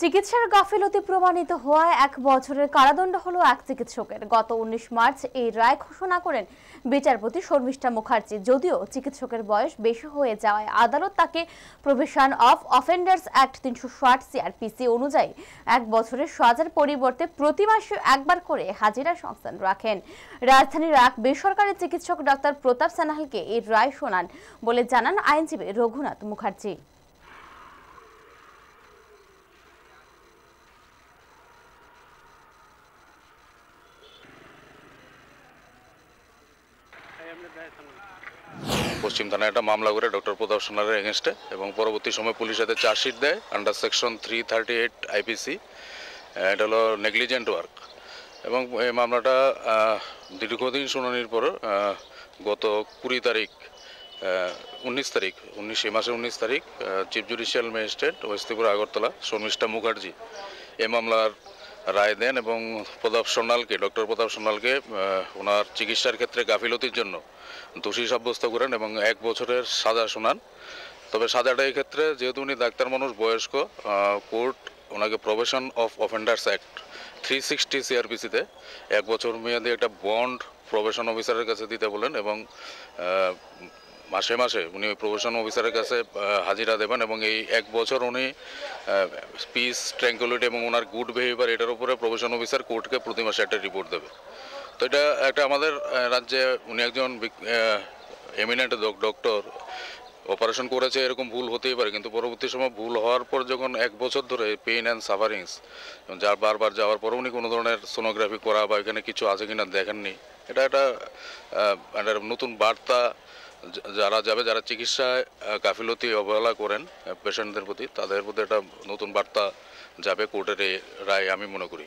চিকিৎসার গাফিলতি প্রমাণিত হওয়ায় এক বছরের কারাদণ্ড হলো এক চিকিৎসকের। গত উনিশ মার্চ এই রায় ঘোষণা করেন বিচারপতি শর্মিষ্ঠা মুখার্জি। যদিও চিকিৎসকের বয়স বেশি হয়ে যাওয়ায় আদালত তাকে প্রভিশন অফ অফেন্ডার্স অ্যাক্ট তিনশো ষাট সিআরপিসি অনুযায়ী এক বছরের সাজার পরিবর্তে প্রতি মাসে একবার করে হাজিরা সংস্থান রাখেন। রাজধানীর এক বেসরকারি চিকিৎসক ডক্টর প্রতাপ সানাহালকে এই রায় শোনান বলে জানান আইনজীবী রঘুনাথ মুখার্জি। পশ্চিম থানায় একটা মামলা করে ডক্টর প্রতাপ সোনারের এগেনস্টে এবং পরবর্তী সময় পুলিশ এতে চার্জশিট দেয় under section three thirty eight IPC এটা হলো নেগলিজেন্ট ওয়ার্ক এবং এই মামলাটা দীর্ঘদিন শুনানির পর গত কুড়ি তারিখ উনিশ তারিখ, উনিশ, এই মাসের উনিশ তারিখ chief judicial magistrate west Agartala, Sharmishtha Mukherjee, এই মামলার রায় দেন এবং প্রতাপ সোনালকে, ডক্টর প্রতাপ সোনালকে ওনার চিকিৎসার ক্ষেত্রে গাফিলতির জন্য দোষী সাব্যস্ত করেন এবং এক বছরের সাজা শোনান। তবে সাজাটা এই ক্ষেত্রে, যেহেতু উনি ডাক্তার মানুষ, বয়স্ক কোর্ট ওনাকে probation of offenders act three sixty সিআরপিসিতে এক বছর মেয়াদী একটা বন্ড প্রবেশন অফিসারের কাছে দিতে বলেন এবং মাসে মাসে উনি প্রবেশন অফিসারের কাছে হাজিরা দেবেন এবং এই এক বছর উনি পিস ট্র্যাঙ্কুলিটি এবং ওনার গুড বিহেভিয়ার এটার উপরে প্রফেশন অফিসার কোর্টকে প্রতি মাসে একটা রিপোর্ট দেবে। তো এটা একটা আমাদের রাজ্যে উনি একজন এমিনেন্ট ডক্টর অপারেশন করেছে, এরকম ভুল হতেই পারে। কিন্তু পরবর্তী সময় ভুল হওয়ার পর যখন এক বছর ধরে পেইন অ্যান্ড সাফারিংস যার বারবার যাওয়ার পর উনি কোনো ধরনের সোনোগ্রাফি করা বা এখানে কিছু আছে কিনা দেখেননি। এটা একটা একটা নতুন বার্তা যারা যাবে, যারা চিকিৎসায় গাফিলতি অবহেলা করেন পেশেন্টদের প্রতি, তাদের প্রতি একটা নতুন বার্তা যাবে কোর্টের রায়, আমি মনে করি।